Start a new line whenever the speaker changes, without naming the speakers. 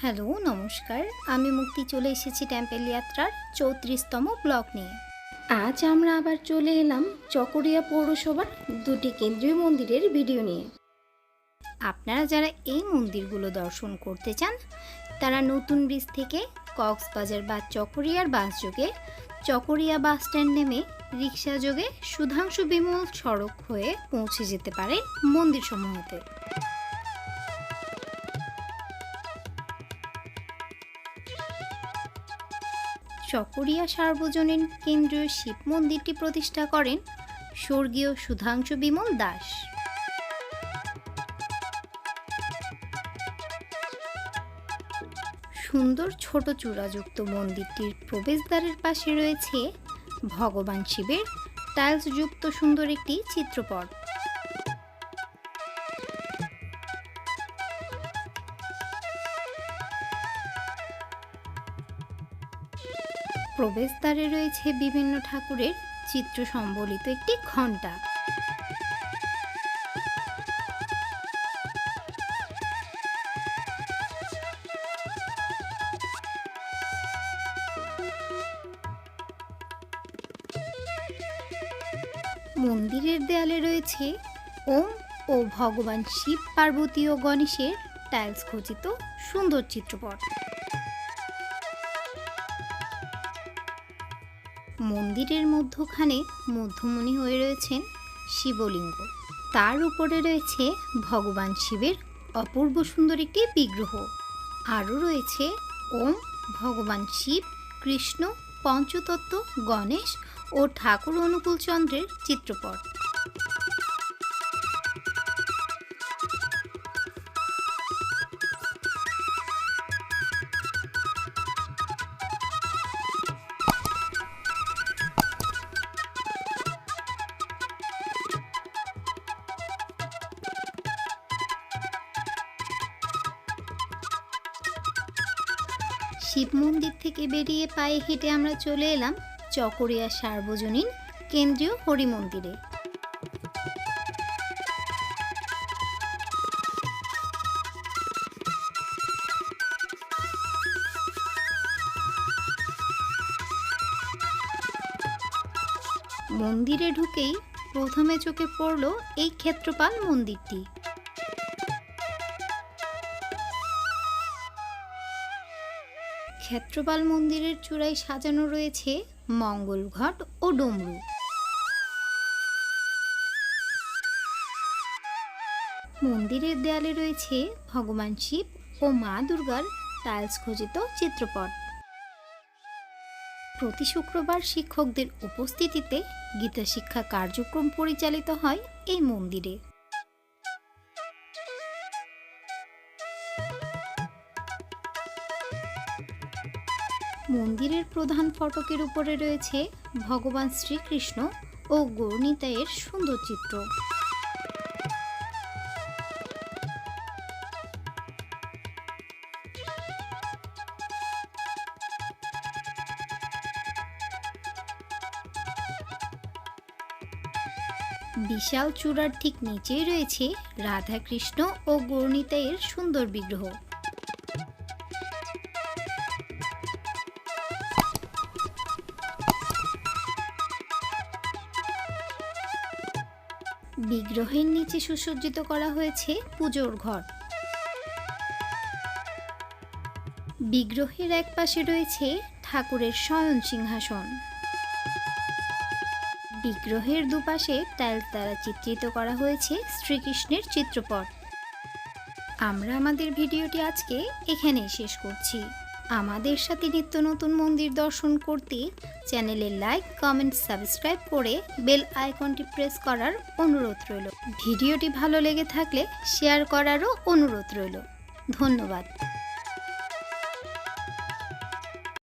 Hello, নমস্কার। আমি মুক্তি চলে এসেছি টেম্পেল যাত্রার চৌত্রিশতম ব্লক নিয়ে। আজ আমরা আবার চলে এলাম চকরিয়া পৌরসভার দুটি কেন্দ্রীয় মন্দিরের ভিডিও নিয়ে। আপনারা যারা এই মন্দিরগুলো দর্শন করতে চান, তারা নতুন ব্রিজ থেকে কক্সবাজার বা চকরিয়ার বাস যোগে, চকরিয়া বাস স্ট্যান্ড নেমে রিক্সা যোগে সুধাংশু বিমল সড়ক হয়ে পৌঁছে যেতে পারে মন্দির চকরিয়া সার্বজনীন কেন্দ্রীয় শিব মন্দিরটি প্রতিষ্ঠা করেন স্বর্গীয় সুধাংশু বিমল দাস। সুন্দর ছোট চূড়াযুক্ত মন্দিরটির প্রবেশদ্বারের পাশে রয়েছে ভগবান শিবের টাইলসযুক্ত সুন্দর একটি চিত্রপট। প্রবেশদ্বারে রয়েছে বিভিন্ন ঠাকুরের চিত্র সম্বলিত একটি ঘণ্টা। মন্দিরের দেয়ালে রয়েছে ওম ও ভগবান শিব পার্বতী ও গণেশের টাইলস খচিত সুন্দর চিত্রপট। মন্দিরের মধ্যখানে মধ্যমণি হয়ে রয়েছেন শিবলিঙ্গ। তার উপরে রয়েছে ভগবান শিবের অপূর্ব সুন্দর একটি বিগ্রহ। আরও রয়েছে ওম, ভগবান শিব, কৃষ্ণ, পঞ্চতত্ত্ব, গণেশ ও ঠাকুর অনুকূলচন্দ্রের চিত্রপট। শিব মন্দির থেকে বেরিয়ে পায়ে হেঁটে আমরা চলে এলাম চকরিয়া সার্বজনীন কেন্দ্রীয় হরি মন্দিরে মন্দিরে ঢুকেই প্রথমে চোখে পড়ল এই ক্ষেত্রপাল মন্দিরটি। ক্ষেত্রপাল মন্দিরের চূড়ায় সাজানো রয়েছে মঙ্গল ঘট ও ডমরু। মন্দিরের দেয়ালে রয়েছে ভগবান শিব ও মা দুর্গার টাইলস খচিত চিত্রপট। প্রতি শুক্রবার শিক্ষকদের উপস্থিতিতে গীতা শিক্ষা কার্যক্রম পরিচালিত হয় এই মন্দিরে। মন্দিরের প্রধান ফটকের উপরে রয়েছে ভগবান শ্রীকৃষ্ণ ও গৌরনীতায়ের সুন্দর চিত্র। বিশাল চূড়ার ঠিক নিচেই রয়েছে রাধাকৃষ্ণ ও গৌরনীতায়ের সুন্দর বিগ্রহ। বিগ্রহের নিচে সুসজ্জিত করা হয়েছে পুজোর ঘর। বিগ্রহের এক পাশে রয়েছে ঠাকুরের শয়ন সিংহাসন। বিগ্রহের দুপাশে টাইলস দ্বারা চিত্রিত করা হয়েছে শ্রীকৃষ্ণের চিত্রপট। আমরা আমাদের ভিডিওটি আজকে এখানেই শেষ করছি। আমাদের সাথে নিত্য নতুন মন্দির দর্শন করতে চ্যানেলে লাইক, কমেন্ট, সাবস্ক্রাইব করে বেল আইকনটি প্রেস করার অনুরোধ রইল। ভিডিওটি ভালো লেগে থাকলে শেয়ার করারও অনুরোধ রইল। ধন্যবাদ।